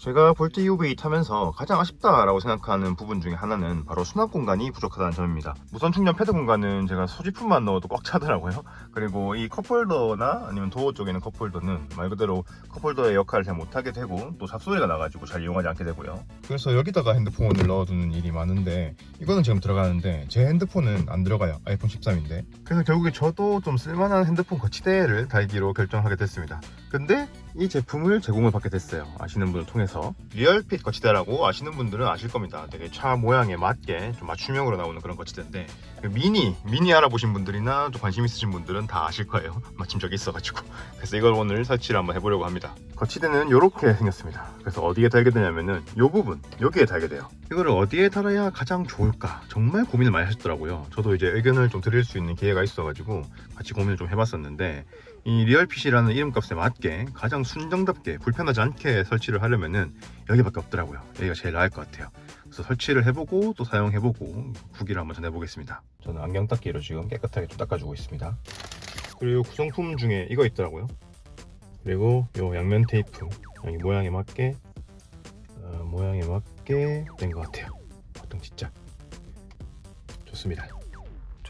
제가 볼트 UV 타면서 가장 아쉽다라고 생각하는 부분 중에 하나는 바로 수납 공간이 부족하다는 점입니다. 무선 충전 패드 공간은 제가 소지품만 넣어도 꽉 차더라고요. 그리고 이 컵홀더나 아니면 도어 쪽에 있는 컵홀더는 말 그대로 컵홀더의 역할을 잘 못하게 되고 또 잡소리가 나가지고 잘 이용하지 않게 되고요. 그래서 여기다가 핸드폰을 넣어두는 일이 많은데 이거는 지금 들어가는데 제 핸드폰은 안 들어가요. 아이폰 13인데. 그래서 결국에 저도 좀 쓸만한 핸드폰 거치대를 달기로 결정하게 됐습니다. 근데 이 제품을 제공을 받게 됐어요. 아시는 분을 통해서. 리얼핏 거치대라고 아시는 분들은 아실 겁니다. 되게 차 모양에 맞게 좀 맞춤형으로 나오는 그런 거치대인데 그 미니, 미니 알아보신 분들이나 또 관심 있으신 분들은 다 아실 거예요. 마침 저기 있어가지고. 그래서 이걸 오늘 설치를 한번 해보려고 합니다. 거치대는 이렇게 생겼습니다. 그래서 어디에 달게 되냐면은 이 부분, 여기에 달게 돼요. 이거를 어디에 달아야 가장 좋을까? 정말 고민을 많이 하셨더라고요. 저도 이제 의견을 좀 드릴 수 있는 기회가 있어가지고 같이 고민을 좀 해봤었는데 이 리얼핏이라는 이름값에 맞게 가장 순정답게 불편하지 않게 설치를 하려면은 여기밖에 없더라고요. 여기가 제일 나을 것 같아요. 그래서 설치를 해보고 또 사용해보고 후기를 한번 전해보겠습니다. 저는 안경 닦기로 지금 깨끗하게 좀 닦아주고 있습니다. 그리고 구성품 중에 이거 있더라고요. 그리고 요 양면 테이프 여기 모양에 맞게 어, 모양에 맞게 된 것 같아요. 보통 진짜 좋습니다.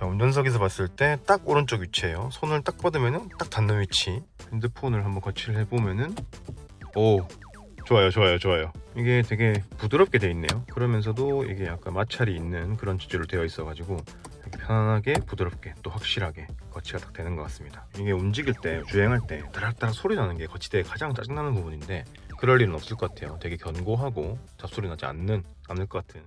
자 운전석에서 봤을 때 딱 오른쪽 위치예요. 손을 딱 뻗으면은 딱 닿는 위치. 핸드폰을 한번 거치를 해보면은 오 좋아요 좋아요 좋아요. 이게 되게 부드럽게 돼 있네요. 그러면서도 이게 약간 마찰이 있는 그런 재질로 되어 있어 가지고 이렇게 편안하게 부드럽게 또 확실하게 거치가 딱 되는 것 같습니다. 이게 움직일 때 주행할 때 다락다락 소리 나는 게 거치대에 가장 짜증나는 부분인데 그럴 일은 없을 것 같아요. 되게 견고하고 잡소리 나지 않는 않을 것 같은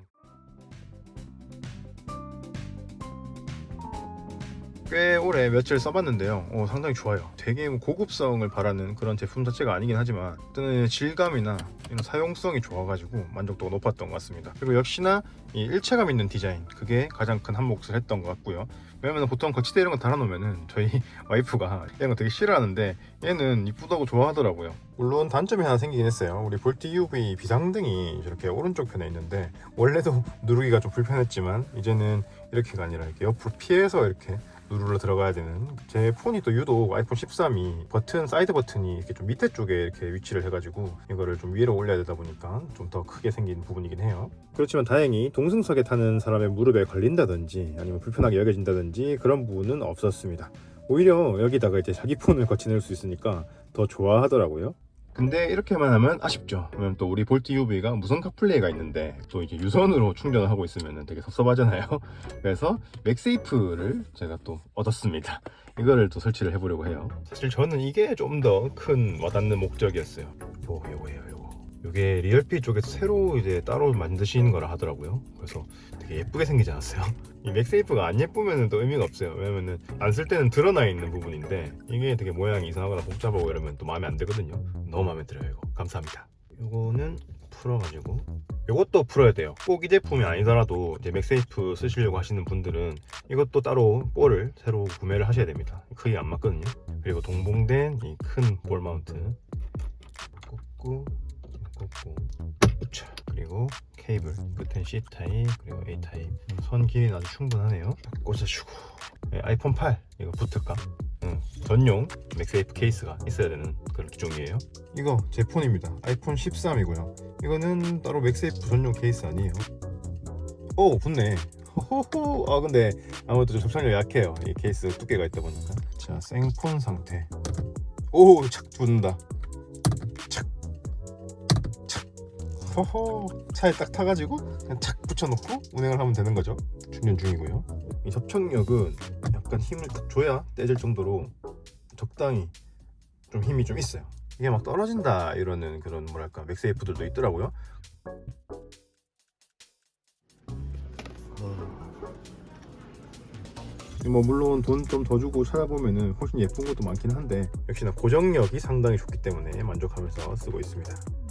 꽤 오래 며칠 써봤는데요. 어, 상당히 좋아요. 되게 뭐 고급성을 바라는 그런 제품 자체가 아니긴 하지만 어떤 질감이나 이런 사용성이 좋아가지고 만족도가 높았던 것 같습니다. 그리고 역시나 이 일체감 있는 디자인 그게 가장 큰 한몫을 했던 것 같고요. 왜냐면 보통 거치대 이런 거 달아놓으면은 저희 와이프가 이런 거 되게 싫어하는데 얘는 이쁘다고 좋아하더라고요. 물론 단점이 하나 생기긴 했어요. 우리 볼트 UV 비상등이 이렇게 오른쪽 편에 있는데 원래도 누르기가 좀 불편했지만 이제는 이렇게가 아니라 이렇게 옆으로 피해서 이렇게 누르러 들어가야 되는. 제 폰이 또 유독 아이폰 13이 버튼 사이드 버튼이 이렇게 좀 밑에 쪽에 이렇게 위치를 해가지고 이거를 좀 위로 올려야 되다 보니까 좀 더 크게 생긴 부분이긴 해요. 그렇지만 다행히 동승석에 타는 사람의 무릎에 걸린다든지 아니면 불편하게 여겨진다든지 그런 부분은 없었습니다. 오히려 여기다가 이제 자기 폰을 거치 넣을 수 있으니까 더 좋아하더라고요 근데 이렇게만 하면 아쉽죠. 왜냐면 또 우리 볼트 UV가 무선 카플레이가 있는데 또 이제 유선으로 충전을 하고 있으면 되게 섭섭하잖아요. 그래서 맥세이프를 제가 또 얻었습니다. 이거를 또 설치를 해보려고 해요. 사실 저는 이게 좀 더 큰 와닿는 목적이었어요. 요, 요거예요, 요게 리얼핏 쪽에서 새로 이제 따로 만드신 거라 하더라고요. 그래서 되게 예쁘게 생기지 않았어요? 이 맥세이프가 안 예쁘면 또 의미가 없어요. 왜냐면은 안 쓸 때는 드러나 있는 부분인데 이게 되게 모양이 이상하거나 복잡하고 이러면 또 마음에 안 들거든요. 너무 마음에 들어요, 이거. 감사합니다. 요거는 풀어가지고 이것도 풀어야 돼요. 꼭 이 제품이 아니더라도 이제 맥세이프 쓰시려고 하시는 분들은 이것도 따로 볼을 새로 구매를 하셔야 됩니다. 크게 안 맞거든요. 그리고 동봉된 이 큰 볼 마운트 꽂고 자, 그리고 케이블 끝엔 C 타입 그리고 A 타입 선 길이는 아주 충분하네요. 딱 꽂아주고 네, 아이폰 8 이거 붙을까? 응, 전용 맥세이프 케이스가 있어야 되는 그런 기종이에요. 이거 제 폰입니다. 아이폰 13이고요. 이거는 따로 맥세이프 전용 케이스 아니에요. 오 붙네. 호호호. 아 근데 아무래도 좀 접착력이 약해요. 이 케이스 두께가 있다 보니까. 자 생폰 상태. 오착 붙는다. 호호. 차에 딱 타가지고 그냥 착 붙여놓고 운행을 하면 되는 거죠. 충전 중이고요. 이 접착력은 약간 힘을 딱 줘야 떼질 정도로 적당히 좀 힘이 좀 있어요. 이게 막 떨어진다 이러는 그런 뭐랄까 맥세이프들도 있더라고요. 뭐 물론 돈 좀 더 주고 찾아보면은 훨씬 예쁜 것도 많긴 한데 역시나 고정력이 상당히 좋기 때문에 만족하면서 쓰고 있습니다.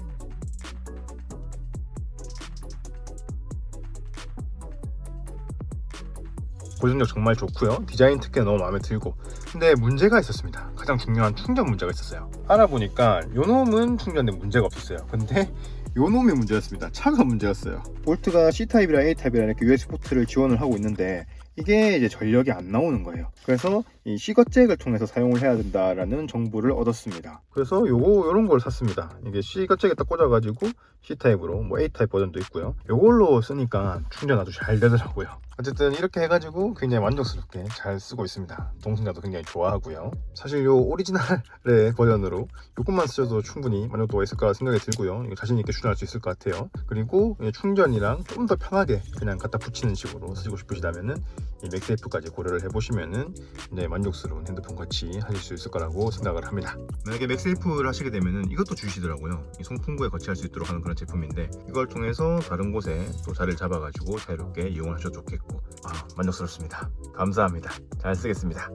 고정력 정말 좋고요. 디자인 특혜 너무 마음에 들고. 근데 문제가 있었습니다. 가장 중요한 충전 문제가 있었어요. 알아보니까 요 놈은 충전에 문제가 없었어요. 근데 요 놈이 문제였습니다. 차가 문제였어요. 볼트가 C 타입이랑 A 타입이랑 이렇게 USB 포트를 지원을 하고 있는데 이게 이제 전력이 안 나오는 거예요. 그래서 이 C거잭을 통해서 사용을 해야 된다라는 정보를 얻었습니다. 그래서 요거 요런 걸 샀습니다. 이게 C거잭에 딱 꽂아가지고 C 타입으로 뭐 A 타입 버전도 있고요. 요걸로 쓰니까 충전 아주 잘 되더라고요. 어쨌든 이렇게 해가지고 굉장히 만족스럽게 잘 쓰고 있습니다. 동생자도 굉장히 좋아하고요. 사실 요 오리지널의 버전으로 요것만 쓰셔도 충분히 만족도가 있을 거라 생각이 들고요. 이거 자신 있게 충전할 수 있을 것 같아요. 그리고 충전이랑 좀 더 편하게 그냥 갖다 붙이는 식으로 쓰시고 싶으시다면은 이 맥세이프까지 고려를 해보시면은 이제 만족스러운 핸드폰 같이 하실 수 있을 거라고 생각을 합니다. 만약에 맥세이프를 하시게 되면은 이것도 주시더라고요. 이 송풍구에 거치할 수 있도록 하는 그런 제품인데 이걸 통해서 다른 곳에 또 자리를 잡아가지고 자유롭게 이용을 하셔도 좋겠고 아 만족스럽습니다. 감사합니다. 잘 쓰겠습니다.